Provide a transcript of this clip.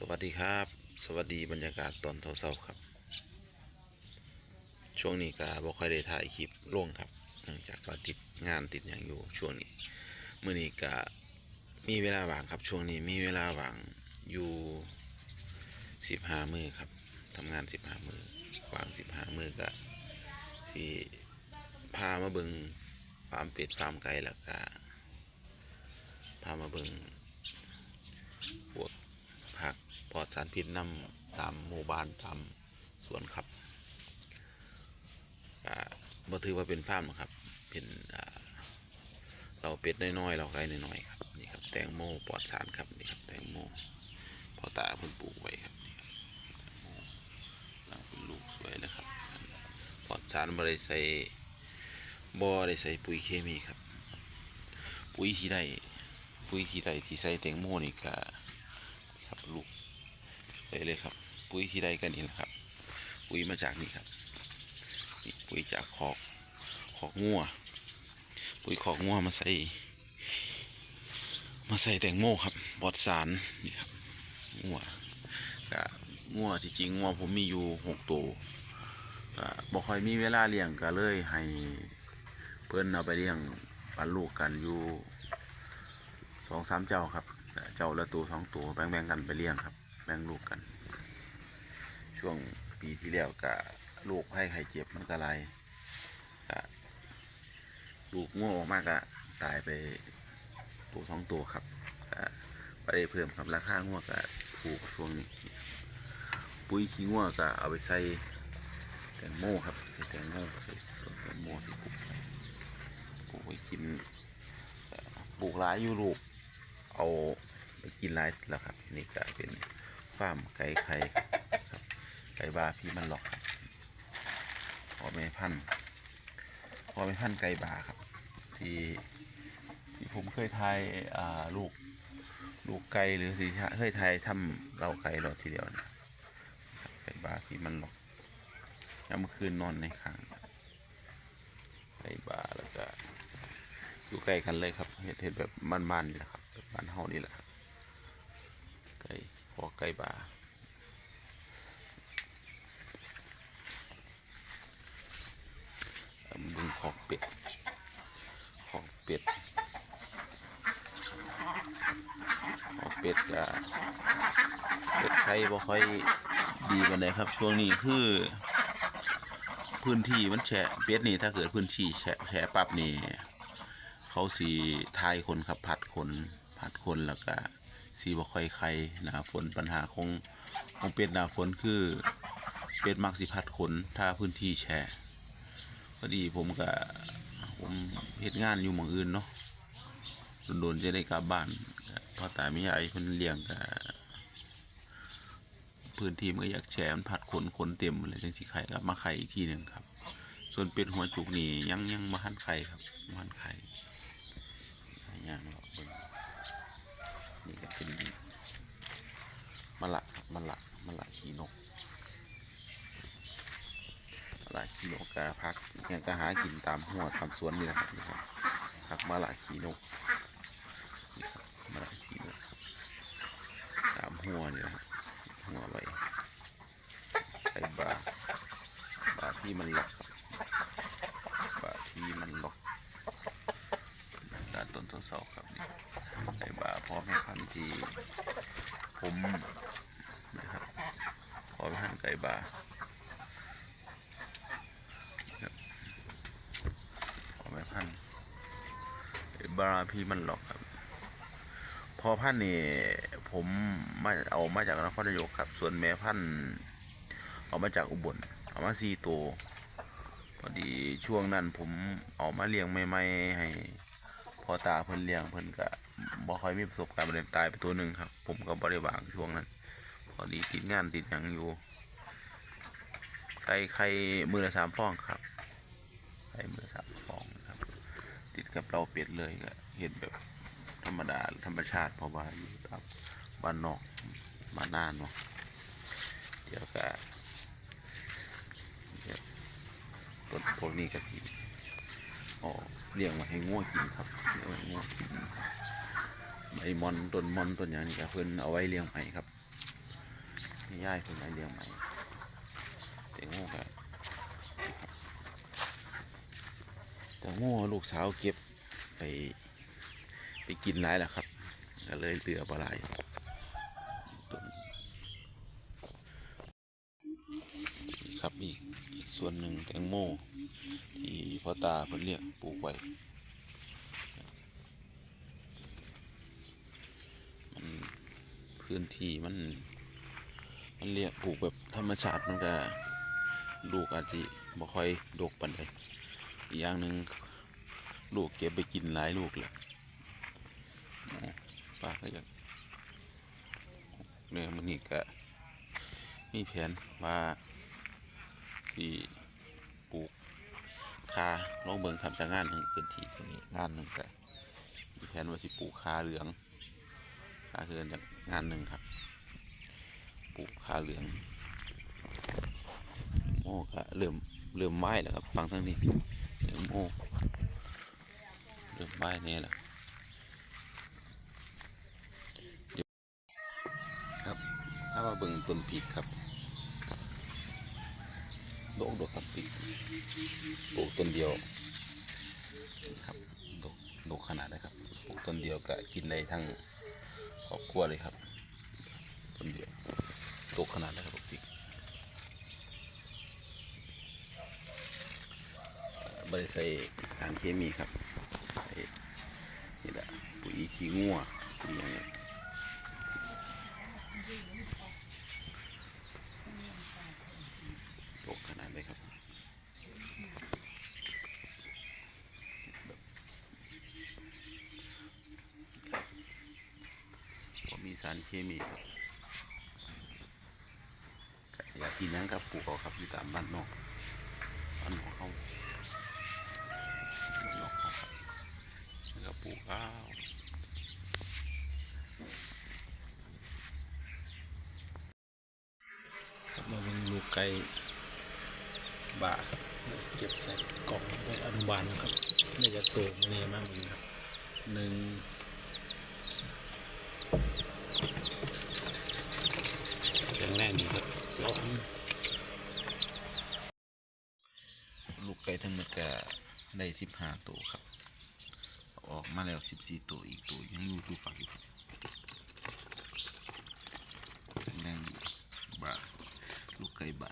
สวัสดีครับ สวัสดีบรรยากาศตอนเช้าๆครับ ช่วงนี้ก็บ่ค่อยได้ถ่ายคลิปล่วงครับเนื่องจากว่าติดงานติดอย่างอยู่ช่วงนี้เมื้อนี้ก็มีเวลาว่างครับช่วงนี้มีเวลาว่างอยู่สิบห้ามือครับทำงานสิบห้ามือว่างสิบห้ามือก็สิพามาเบิงฟาร์มเป็ดฟาร์มไก่แล้วก็พามาเบิงพวกผัก ลอดสารพิษนำตามหมู่บ้านตามสวนครับอ่าบ่ถือว่าเป็นฟาร์มครับ เป็นเราเป็ดน้อยๆเราไก่น้อยๆครับนี่ครับแตงโมปลอดสารครับนี่ครับแตงโมพอตาเพิ่นปลูกไว้ครับนี่ครับแตงโมเป็นลูกสวยเลยครับปลอดสารบ่ได้ใส่บ่ได้ใส่ปุ๋ยเคมีครับ ปุ๋ยที่ได้ปุ๋ยที่ได้ที่ใส่แตงโมนี่ก็ครับลูก ยเลยครับ ปุ๋ยที่ใดกันนี่แหละครับ ปุ๋ยมาจากนี่ครับนี่ปุ๋ยจากขอกขอกงัวปุ๋ยขอกงัวมาใส่ มาใส่แตงโมครับบอดสารนี่ครับงัวก็งัวที่จริงงัวผมมีอยู่หกตัวก็บ่ค่อยมีเวลาเลี้ยงก็เลยให้เพิ่อนเอาไปเลี้ยงปันลูกกันอยู่สองสามเจ้าครับ เจ้าละตัวสองตัวแบ่งๆกันไปเลี้ยงครับ แบ่งลูกกัน ช่วงปีที่แล้วก็ลูกให้ไข่เจ็บมันก็ไรก็ลูกง่วงออกมากก็ตายไปตัวสองตัวครับก็ไปได้เพิ่มครับราคาง่วงก็ถูกช่วงนี้ ปุ๋ยขี้ง่วงก็เอาไปใส่แตงโมครับใส่แตงโมใส่วนแตงโมที่ปลูกปลูกไว้กินปลูกหลายอยู่ลูกเอาไปกินไลฟ์แล้วครับ นี่ก็เป็น ฟาร์มไก่ไข่ไก่บาพี่มันหลอกครับพอแม่พันพอแม่พันไก่บาครับ ที่ที่ผมเคยทายลูกลูกไก่หรือสิเคยทายทำเราไก่เราทีเดียวนะไก่บาพี่มันหลอกยามคืนนอนในข้างไก่บาแล้วก็อยู่ใกล้กันเลยครับเห็ดเห็ดแบบบ้านๆนี่แหละครับบ้านเฮานี่แหละครับ พอไก่บาอ่าบึงขอกเป็ด ขอกเป็ด ขอกเป็ดจะเป็ดไข่บ่ค่อยดีกันเลยครับ ช่วงนี้คือ พื้นที่มันแฉะเป็ดนี่ถ้าเกิดพื้นที่แฉะแฉะปั๊บนี่เขาสีทายคนครับผัดคนผัดคนแล้วก็ สีบ่ค่อยใครหนาฝนปัญหาของของเป็ดหนาฝนคือเป็ดมักสิผัดขนถ้าพื้นที่แฉะพอดีผมก็ผมเฮ็ดงานอยู่หมองอื่นเนาะโดนๆจะได้กลับบ้านพ่อตาไม่ใหญ่เพิ่นเลี้ยงก็พื้นที่มันก็อยากแฉะมันผัดขนขนเต็มเลยจังสิไข่ก็มาไข่อีกทีหนึ่งครับ ส่วนเป็ดหัวจุกนี่ยังยังมาหันไข่ครับมาหันไข่ ย่างเราเบิ่งนี่ก็เป็น มะละครับมะละมะละขีนกมะละขีนกกะพักยังก็หากินตามหัวตามสวนนี่แหละครับนี่ครับพักมะละขีนกนี่ครับมะละขีนกตามหัวนี่นะครับหัวไว้ไก่บาบาที่มันหลอกบบาที่มันหลอกด้านต้นทดสอบครับนี่ไก่บาพ่อแม่พันที ผมนะครับพอแม่พันธ์ไก่บาครับพ่อแม่พันธุ์ไก่บาพี่มันหลอกครับ พอพันนี่ผมมาเอามาจากนครนายกครับ ส่วนแม่พันธุ์เอามาจากอุบลเอามาสี่ตัวพอดีช่วงนั้นผมเอามาเลี้ยงใหม่ๆให้พอตาเพิ่นเลี้ยงเพิ่นก็ บ่ค่อยมีประสบการณ์เลยตายไปตัวหนึ่งครับ ผมก็บ่ได้วางช่วงนั้นพอดีติดงานติดหยังอยู่ไก่ไข่มือละสามฟองครับไข่มือละสามฟองครับ ติดกับเราเป็ดเลยก็เห็นแบบธรรมดาธรรมชาติเพราะว่าอยู่ตามบ้านนอกบ้านนานเนาะเดี๋ยวก็เดี๋ยวต้นพวกนี้ก็ทีอ๋อเลี้ยงไว้ให้ง่วงกินครับเลี้ยงไว้ให้ง่วงกิน ใบมอนต้นมอนต้นอย่างนี้ก็เพิ่นเอาไว้เลี้ยงไห้ครับนี่ย่ายคนไหนเลี้ยงไหมแตงโมก็แตงโมลูกสาวเก็บไปไปกินหลายแล้วครับก็เลยเหลือปลาไหลายครับอีกอีกส่วนหนึ่งแตงโมที่พ่อตาเพิ่นเรียกปลูกไว้ มัน พื้นที่มัน มันเรียกปลูกแบบธรรมชาติมันก็ลูกอาจจะบ่ค่อยดกปานใดอีกอย่างหนึ่งลูกเก็บไปกินหลายลูกเลยป้าก็อยากเนี่ยมันนี่ก็มีแผนว่าสิปลูกคาลองเบิ่งครับจากงานหนึ่งพื้นที่ตรงนี้งานหนึ่งก็มีแผนว่าสิปลูกคาเหลือง ขาเฮือนจากงานหนึ่งครับปลูกขาเหลืองโม่ก็เริ่มเริ่มไม้แล้วครับฟังทั้งนี้เริ่มโม่เริ่มไม้เนี่ยแหละครับถ้าว่าเบิ่งต้นพริกครับโดกดกครับพริกปลูกต้นเดียวครับดกดกขนาดเลยครับปลูกต้นเดียวก็กินได้ทั้ง ครอบครัวเลยครับต้นเดียวตกขนาดนะครับพริกบริษัทสารเคมีครับนี่แหละปุ๋ยขี้งัวปุ๋ยอย่างเงี้ยโตขนาดเลยครับผมมีสารเคมีครับอยากกินหยังกับปลูกเอาครับอยู่ตามบ้านนอกบ้านนอกเขาบ้านนอกเขาครับแล้วก็ปลูกข้าวครับมาเป็นลูกไก่บ่าครับเก็บใส่กล่องไว้อนุบาลนะครับไม่จะโตมาเนี่ยมากเลยครับหนึ่งอย่างแรก นี่ครับสองลูกไก่ทั้งหมดก็ได้สิบห้าตัวครับ ออกมาแล้วสิบสี่ตัวอีกตัวยังอยู่ตัวฝักอยู่ครับแรงบาลูกไก่บา